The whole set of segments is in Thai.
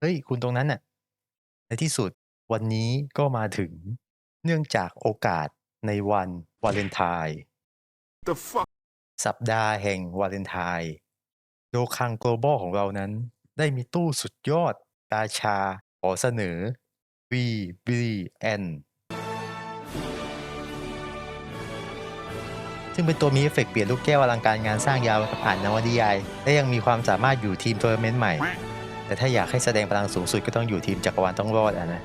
เฮ้ย คุณตรงนั้นน่ะ ในที่สุดวันนี้ก็มาถึง เนื่องจากโอกาสในวันวาเลนไทน์ The fuck? สัปดาห์แห่งวาเลนไทน์โดคัง Global ของเรานั้น ได้มีตู้สุดยอดกาชาขอเสนอ VBN ซึ่งเป็นตัวมีเอฟเฟกต์เปลี่ยนลูกแก้วอลังการงานสร้างยาวผ่านนวนิยาย และยังมีความสามารถอยู่ทีมทัวร์นาเมนต์ใหม่ แต่ถ้าอยากให้แสดงพลังสูงสุดก็ต้องอยู่ทีมจักรวาลต้องรอดอะนะ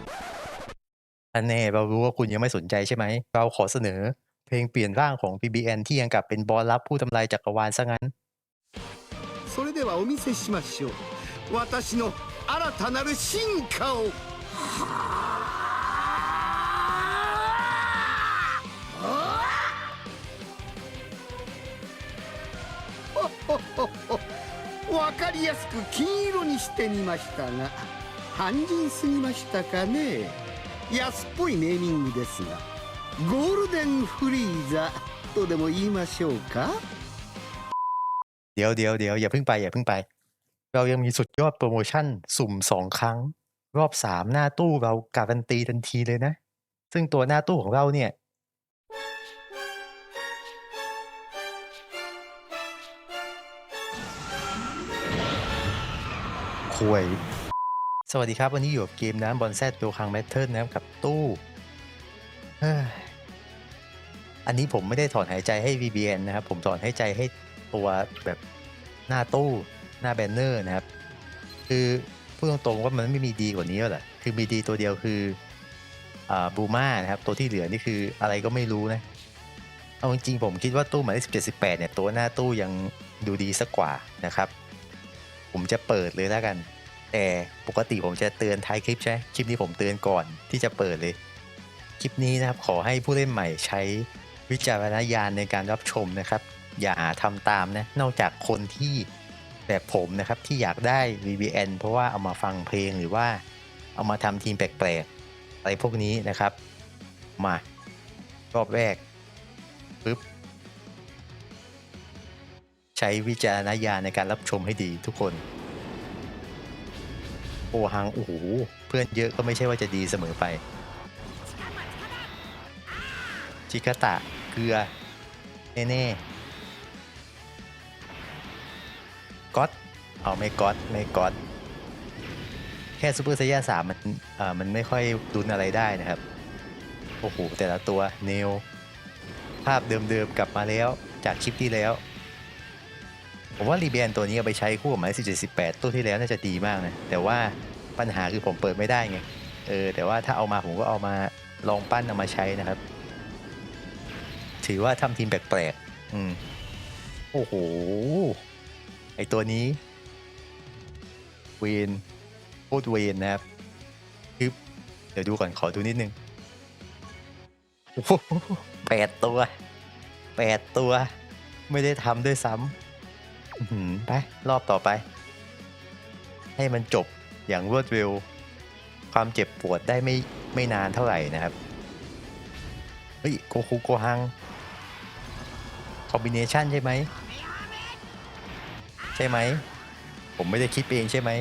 อันแน่เรารู้ว่าคุณยังไม่สนใจใช่ไหม เราขอเสนอ เพลงเปลี่ยนร่างของ PBN ที่ยังกับเป็นบอสลับผู้ทำลายจักรวาลซะงั้น それではお見せしましょう私の新たなる進化をわ かりやすく金色にしてみましたが肝心すぎましたかね安っぽいネーミングですがゴールデンフリーザとでも言いましょうか เดี๋ยวเดี๋ยวเดี๋ยวอย่าเพิ่งไปอย่าเพิ่งไป เรายังมีสุดยอดโปรโมชั่นสุ่มสองครั้ง รอบสามหน้าตู้เราการันตีทันทีเลยนะ ซึ่งตัวหน้าตู้ของเราเนี่ย วย สวัสดีครับ วันนี้อยู่กับเกมน้ำบอลแซดตัวคังแมทเทิร์นะครับกับตู้อันนี้ผมไม่ได้ถอนหายใจให้ VBN นะครับ ผมถอนหายใจให้ตัวแบบหน้าตู้หน้าแบนเนอร์นะครับ คือพูดตรงๆว่ามันไม่มีดีกว่านี้แล้วแหละคือมีดีตัวเดียวคืออบูมานะครับ ตัวที่เหลือนี่คืออะไรก็ไม่รู้นะเอาจริงๆผมคิดว่าตู้หมายเลขสิบเจ็ดสิบแปดเนี่ยตัวหน้าตู้ยังดูดีสักกว่านะครับ ผมจะเปิดเลยแล้วกัน แต่ปกติผมจะเตือนท้ายคลิปใช่ไหมคลิปนี้ผมเตือนก่อนที่จะเปิดเลย คลิปนี้นะครับขอให้ผู้เล่นใหม่ใช้วิจารณญาณในการรับชมนะครับ อย่าทำตามนะนอกจากคนที่แบบผมนะครับที่อยากได้ VBN เพราะว่าเอามาฟังเพลงหรือว่า เอามาทำทีมแปลกๆอะไรพวกนี้นะครับ มารอบแรกปึ๊บ ใช้วิจารณญาณในการรับชมให้ดีทุกคน โอหังโอ้โหเพื่อนเยอะก็ไม่ใช่ว่าจะดีเสมอไป ชิกาตะเกลือแน่ๆก๊อตเอาไม่ก๊อตไม่ก๊อตแค่ซูเปอร์ไซย่าสามมันอ่ามันไม่ค่อยดุนอะไรได้นะครับ โอ้โห แต่ละตัวเนว ภาพเดิมๆกลับมาแล้วจากคลิปที่แล้ว ผมว่ารีเบียนตัวนี้เอาไปใช้คู่กับหมายสิบแปดตัวที่แล้วน่าจะดีมากนะ แต่ว่าปัญหาคือผมเปิดไม่ได้ไง เออ แต่ว่าถ้าเอามาผมก็เอามาลองปั้นเอามาใช้นะครับ ถือว่าทำทีมแปลกๆ อืม โอ้โห ไอตัวนี้เวนโคตรเวนนะครับคือเดี๋ยวดูก่อนขอดูนิดนึงโอ้โหแปดตัวแปดตัว ไม่ได้ทำด้วยซ้ำ อื้อหือไป รอบต่อไป ให้มันจบอย่างรวดเร็ว ความเจ็บปวดได้ไม่ไม่นานเท่าไหร่นะครับ เฮ้ย โกคูโกฮัง คอมบิเนชันใช่ไหม ใช่ไหม ผมไม่ได้คิดเองใช่ไหม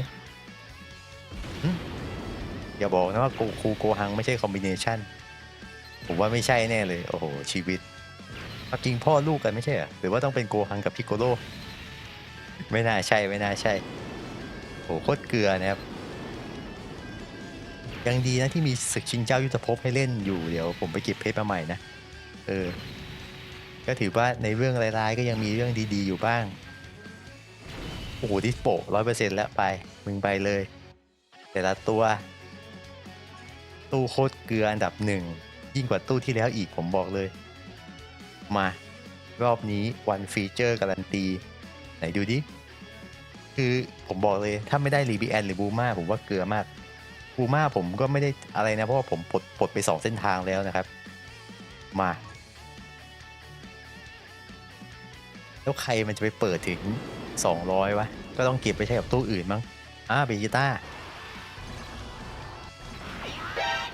หึอย่าบอกนะว่าโกคูโกฮังไม่ใช่คอมบิเนชันผมว่าไม่ใช่แน่เลย โอ้โห ชีวิตเอาจริงพ่อลูกกันไม่ใช่เหรอหรือว่าต้องเป็นโกฮังกับพิกโกโล ไม่น่าใช่ไม่น่าใช่โหโคตรเกลือนะครับ ยังดีนะที่มีศึกชิงเจ้ายุทธภพให้เล่นอยู่เดี๋ยวผมไปเก็บเพชรมาใหม่นะ เออ ก็ถือว่าในเรื่องร้ายๆก็ยังมีเรื่องดีๆอยู่บ้าง โอ้โหดิสโปร้อยเปอร์เซ็นต์แล้วไป มึงไปเลย แต่ละตัว ตู้โคตรเกลืออันดับหนึ่ง ยิ่งกว่าตู้ที่แล้วอีกผมบอกเลย มารอบนี้วันฟีเจอร์การันตี ไหนดูดิ คือผมบอกเลยถ้าไม่ได้รีบีแอนหรือบูมาผมว่าเกลือมากบูมาผมก็ไม่ได้อะไรนะ เพราะว่าผมปลดปลดไปสองเส้นทางแล้วนะครับ มา แล้วใครมันจะไปเปิดถึง 200 วะ ก็ต้องเก็บไปใช้กับตู้อื่นมั้งอ่าเบจิต้า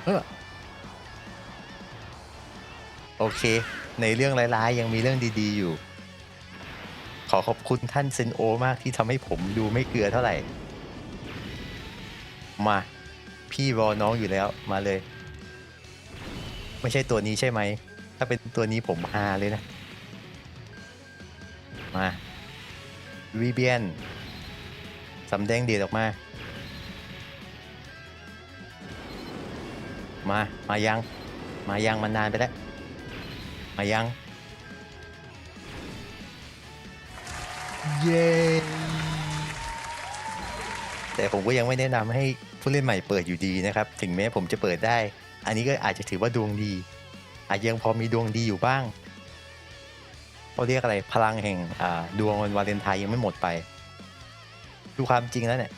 เออโอเค ในเรื่องร้ายๆ ยังมีเรื่องดีๆอยู่ ขอขอบคุณท่านเซนโอมากที่ทำให้ผมดูไม่เกลือเท่าไหร่ มา พี่รอน้องอยู่แล้วมาเลย ไม่ใช่ตัวนี้ใช่ไหม ถ้าเป็นตัวนี้ผมฮาเลยนะ มาวีเบียนสำแดงเดียดออกมา มา มายัง มายังมันนานไปแล้ว มายัง เย้แต่ผมก็ยังไม่แนะนำให้ผู้เล่นใหม่เปิดอยู่ดีนะครับ ถึงแม้ผมจะเปิดได้ อันนี้ก็อาจจะถือว่าดวงดี อาจยังพอมีดวงดีอยู่บ้างเขาเรียกอะไรพลังแห่งอ่าดวงวันวาเลนไทน์ยังไม่หมดไปดูความจริงแล้วเนี่ย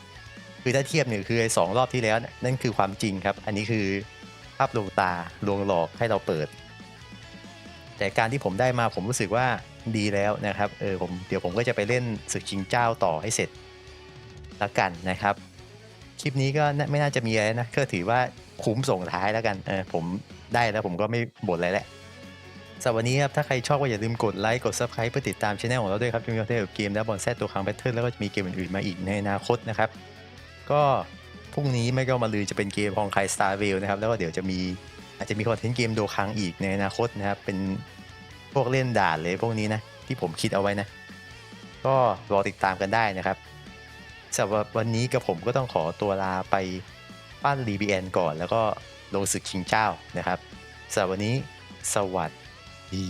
คือถ้าเทียบเนี่ยคือไอ้สองรอบที่แล้วเนี่ยนั่นคือความจริงครับ อันนี้คือภาพลวงตาลวงหลอกให้เราเปิด แต่การที่ผมได้มาผมรู้สึกว่า ดีแล้วนะครับเออผมเดี๋ยวผมก็จะไปเล่นศึกชิงเจ้าต่อให้เสร็จแล้วกันนะครับ คลิปนี้ก็ไม่น่าจะมีอะไรนะก็ถือว่าคุ้มส่งท้ายแล้วกันเออผมได้แล้วผมก็ไม่บ่นอะไรแหละสำหรับวันนี้ครับถ้าใครชอบก็อย่าลืมกดไลค์กด subscribe เพื่อติดตามช่องของเราด้วยครับจะมีคอนเทนต์เกี่ยวกับเกมและบอลแซดตัวครั้งแพทเทิร์นแล้วก็จะมีเกมอื่นๆมาอีกในอนาคตนะครับ ก็พรุ่งนี้ไม่ก็มาลือจะเป็นเกมของใคร Star v a l นะครับแล้วก็เดี๋ยวจะมีอาจจะมีคอนเทนต์เกมโดคังอีกในอนาคตนะครับเป็น พวกเล่นด่านเลยพวกนี้นะ ที่ผมคิดเอาไว้นะ ก็รอติดตามกันได้นะครับสำหรับวันนี้กับผมก็ต้องขอตัวลาไปปั้นรีบีแอนก่อน แล้วก็ลงศึกชิงเจ้านะครับสำหรับวันนี้สวัสดี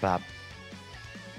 ครับ